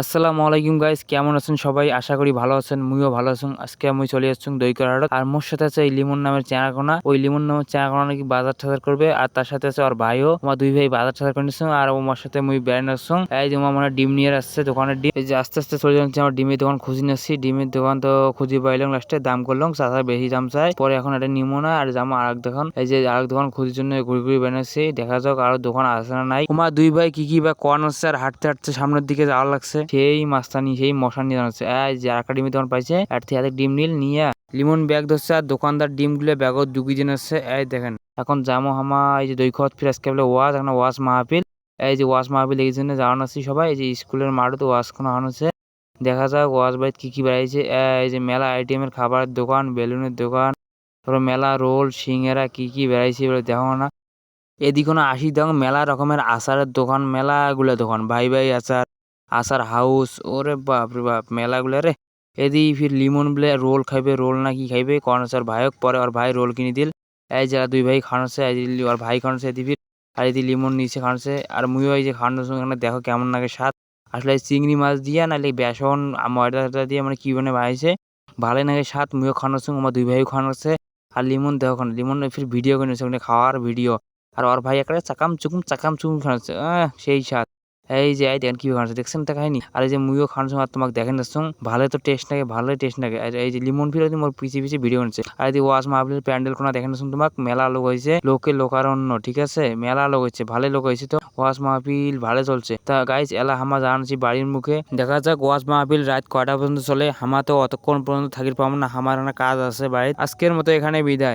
আসসালামু আলাইকুম গাইস কেমন আছেন সবাই? আশা করি ভালো আছেন, মুইও ভালো আছেন আজকে আমি চলে যাচ্ছি দইকার হাটত। আর মোর সাথে আছে এই লিমন নামের চেনাকোনা। ওই লিমন নামের চেনাকোনা নাকি বাজার টাজার করবে। আর তার সাথে আছে ওর ভাইও। আমার দুই ভাই বাজার টাজার করে নিচ্ছে আর ওমার সাথে মুই বেড়ান আসছি এই যে আমার মানে ডিম নিয়ে আসছে দোকানের ডিম। এই যে আস্তে আস্তে চলে যাচ্ছে আমার ডিমের দোকান খুঁজি নিচ্ছি ডিমের দোকান তো খুঁজি পাইলাম লাস্টে দাম করলাম। চাচা বেশি দাম চাই পরে এখন এটা নিমো না, আর যাব আরেক দোকান। এই যে আরেক দোকান খুঁজির জন্য ঘুরি ঘুরি বেড়াচ্ছি দেখা যাক আরও দোকান আছে না নাই। তোমার দুই ভাই কি কি বা কর্ন হচ্ছে আর হাঁটতে হাঁটতে সামনের দিকে যাওয়া লাগছে। সেই মাস্তানি সেই মশা নিয়ে জানাচ্ছে এই যে ডিমের দোকান পাইছে আর থেকে ডিম নিল, নিয়ে লিমন ব্যাগ ধরছে আর দোকানদার ডিমগুলো ব্যাগও ঢুকিয়ে দিয়ে আসছে এই দেখেন, এখন জামো হামা, এই যে দৈখত, ফিরাজ কেবলে ওয়াজ, এখন ওয়াজ মাহফিল। এই যে ওয়াজ মাহফিল এই জন্য জানানো আছি সবাই, এই যে স্কুলের মাঠে ওয়াজ কোনো হচ্ছে দেখা যাক ওয়াজ বাইত কি কি বেড়াইছে এই যে মেলা আইটেমের খাবারের দোকান, বেলুনের দোকান, তারপর মেলা রোল, সিঙ্গারা কি কি বেড়াইছে এগুলো দেখো না। এদিকে আসি দেখো মেলা রকমের আচারের দোকান মেলাগুলো দোকান, ভাই ভাই আচার। আচার হাউস ওরে বাপ রে বাপ, মেলাগুলো রে। এদি ফির লিমন বলে রোল খাইবে রোল না কি খাইবে কর্নসার ভাইক পরে ওর ভাই রোল কিনে দিল। এই যারা দুই ভাই এই ওর ভাই খানছে এদি ফির, আর এদি লিমন নিচে খানছে আর মুইও এই যে খাওয়ানোর সঙ্গে দেখো কেমন লাগে স্বাদ। আসলে চিংড়ি মাছ দিয়ে নাহলে বেসন ময়দা দিয়ে মানে কি মানে বানাইছে, ভালোই লাগে স্বাদ। মুইও সঙ্গে, আমার দুই ভাইও খাওয়ানোছে আর লিমন দেখো খান লিমন ফির ভিডিও করে নিচ্ছে খাওয়ার ভিডিও আর ওর ভাই একটা চাকাম চুকুম চাকাম চুকুম আহ, সেই স্বাদ। এই যে, এই দেখেন কীভাবে খাচ্ছে দেখছেন তা কাহিনি? আর এই যে মুইও খাওয়ার সময় তোমাকে দেখেন দেখছুন ভালো তো টেস্ট লাগে ভালোই টেস্ট লাগে আর এই যে লিমন ফির মোর পিছিয়ে পিছিয়ে ভিডিও করছে আর এই ওয়াশ মাহফিলের প্যান্ডেল কোনা দেখেন দেখছুন তোমাক মেলা লোক হয়েছে, লোকে লোকারণ্য, ঠিক আছে? মেলা লোক হয়েছে ভালো লোক হয়েছে তো। ওয়াশ মাহফিল ভালো চলছে। তা গাইজ এলা হামা জানছি বাড়ির মুখে। দেখা যাক ওয়াশ মাহফিল রাত কয়টা পর্যন্ত চলে হামা তো অতক্ষণ পর্যন্ত থাকির পাবো না আমার কাজ আছে বাড়িতে। আজকের মতো এখানে বিদায়।